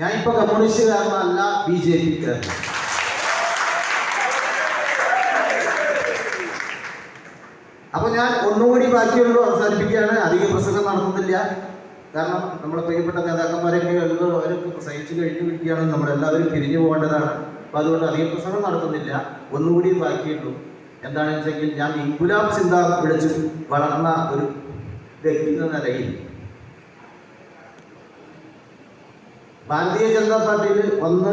ഞാൻ ഇപ്പൊ കമ്മ്യൂണിസ്റ്റുകാരനല്ല B J പിക്കാരൻ അപ്പൊ ഞാൻ ഒന്നുകൂടി ബാക്കിയുള്ളൂ അവസാനിപ്പിക്കുകയാണ്. അധിക പ്രസംഗം നടത്തുന്നില്ല. കാരണം നമ്മുടെ പ്രിയപ്പെട്ട നേതാക്കന്മാരൊക്കെ അവരൊക്കെ പ്രസംഗിച്ച് കഴിഞ്ഞു വിളിക്കുകയാണ് നമ്മളെല്ലാവരും പിരിഞ്ഞു പോകേണ്ടതാണ്. അപ്പൊ അതുകൊണ്ട് അധികം പ്രസംഗം നടത്തുന്നില്ല. ഒന്നുകൂടി ബാക്കിയുള്ളൂ. എന്താണെന്ന് വെച്ചെങ്കിൽ ഞാൻ ഇൻകുലാബ് സിന്ധ വിളിച്ച് വളർന്ന ഒരു വ്യക്തി എന്ന നിലയിൽ ഭാരതീയ ജനതാ പാർട്ടിയിൽ വന്ന്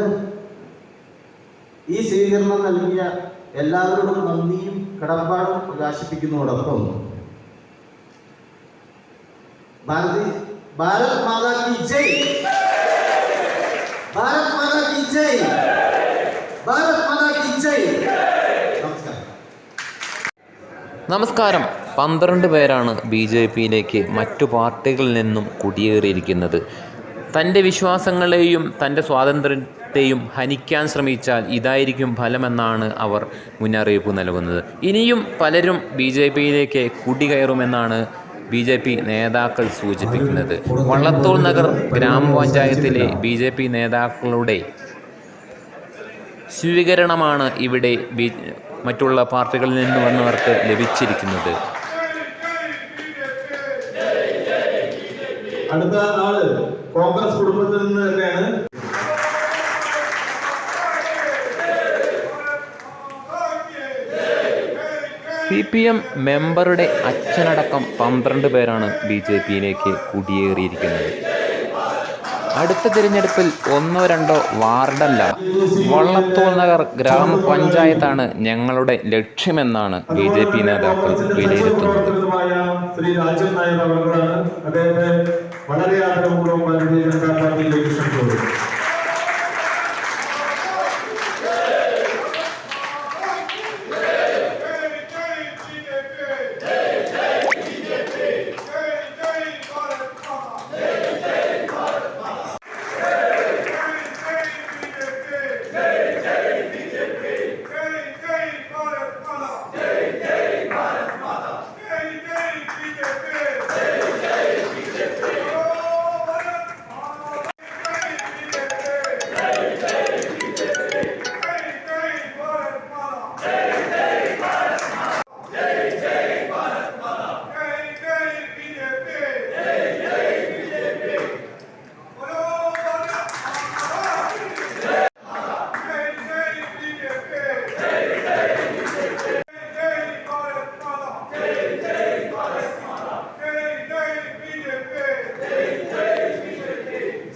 ഈ സ്വീകരണം നൽകിയ എല്ലാവരോടും നന്ദിയും കടപ്പാടും പ്രകാശിപ്പിക്കുന്നതോടൊപ്പം ഭാരതി ഭാരത് മാതാ കി ജയ്. ഭാരത് മാതാ കി ജയ്. ഭാരത് മാതാ കി ജയ്. നമസ്കാരം. നമസ്കാരം. പന്ത്രണ്ട് പേരാണ് ബി ജെ പിയിലേക്ക് മറ്റു പാർട്ടികളിൽ നിന്നും കുടിയേറിയിരിക്കുന്നത്. തന്റെ വിശ്വാസങ്ങളെയും തന്റെ സ്വാതന്ത്ര്യത്തെയും ഹനിക്കാൻ ശ്രമിച്ചാൽ ഇതായിരിക്കും ഫലമെന്നാണ് അവർ മുന്നറിയിപ്പ് നൽകുന്നത്. ഇനിയും പലരും ബി ജെ പിയിലേക്ക് കുടികയറുമെന്നാണ് ബി ജെ പി നേതാക്കൾ സൂചിപ്പിക്കുന്നത്. വള്ളത്തോൾ നഗർ ഗ്രാമപഞ്ചായത്തിലെ ബി ജെ പി നേതാക്കളുടെ സ്വീകരണമാണ് ഇവിടെ ബി മറ്റുള്ള പാർട്ടികളിൽ നിന്ന് വന്നവർക്ക് ലഭിച്ചിരിക്കുന്നത്. അടുത്ത ആൾ. കോൺഗ്രസ് കുടുംബത്തിൽ നിന്ന് തന്നെയാണ്. സി പി എം മെമ്പറുടെ അച്ഛനടക്കം പന്ത്രണ്ട് പേരാണ് ബി ജെ പിയിലേക്ക് കുടിയേറിയിരിക്കുന്നത്. അടുത്ത തിരഞ്ഞെടുപ്പിൽ ഒന്നോ രണ്ടോ വാർഡല്ല. വള്ളത്തോൾ നഗർ ഗ്രാമപഞ്ചായത്താണ് ഞങ്ങളുടെ ലക്ഷ്യമെന്നാണ് ബി ജെ പി നേതാക്കൾ വിലയിരുത്തുന്നത്. ശ്രീ രാജൻ നായർ അദ്ദേഹത്തെ വളരെ ആഗ്രഹപൂർവം ഭാരതീയ ജനതാ പാർട്ടിയിലേക്ക് ക്ഷണിച്ചത്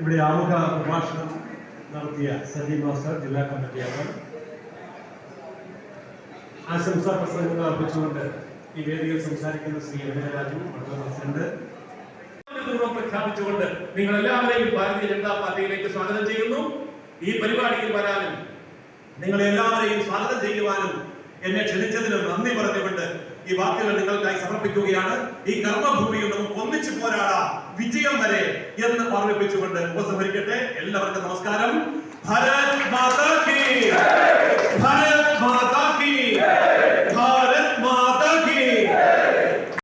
ഇവിടെ ആമുഖ പ്രഭാഷണം നടത്തിയ സജി മാസ്റ്റർ ജില്ലാ കമ്മിറ്റി അംഗം. ആശംസാ പ്രസംഗങ്ങൾ അർപ്പിച്ചുകൊണ്ട് ഈ വേദിയിൽ സംസാരിക്കുന്ന ശ്രീ രാജു മണ്ഡലം പ്രസിഡന്റ്. പൂർവം പ്രഖ്യാപിച്ചുകൊണ്ട് നിങ്ങൾ എല്ലാവരെയും ഭാരതീയ ജനതാ പാർട്ടിയിലേക്ക് സ്വാഗതം ചെയ്യുന്നു. ഈ പരിപാടിയിൽ വരാനും നിങ്ങൾ എല്ലാവരെയും സ്വാഗതം ചെയ്യുവാനും എന്നെ ക്ഷണിച്ചതിന് നന്ദി പറഞ്ഞുകൊണ്ട് ഈ വാക്കുകൾ നിങ്ങൾക്കായി സമർപ്പിക്കുകയാണ്. ഈ കർമ്മഭൂമിയിൽ നമുക്ക് ഒന്നിച്ചു പോരാടാം. വിജയം വരെ എന്ന് ഓർമ്മിപ്പിച്ചുകൊണ്ട് ഉപസംഹരിക്കട്ടെ. എല്ലാവർക്കും നമസ്കാരം. ഭാരത്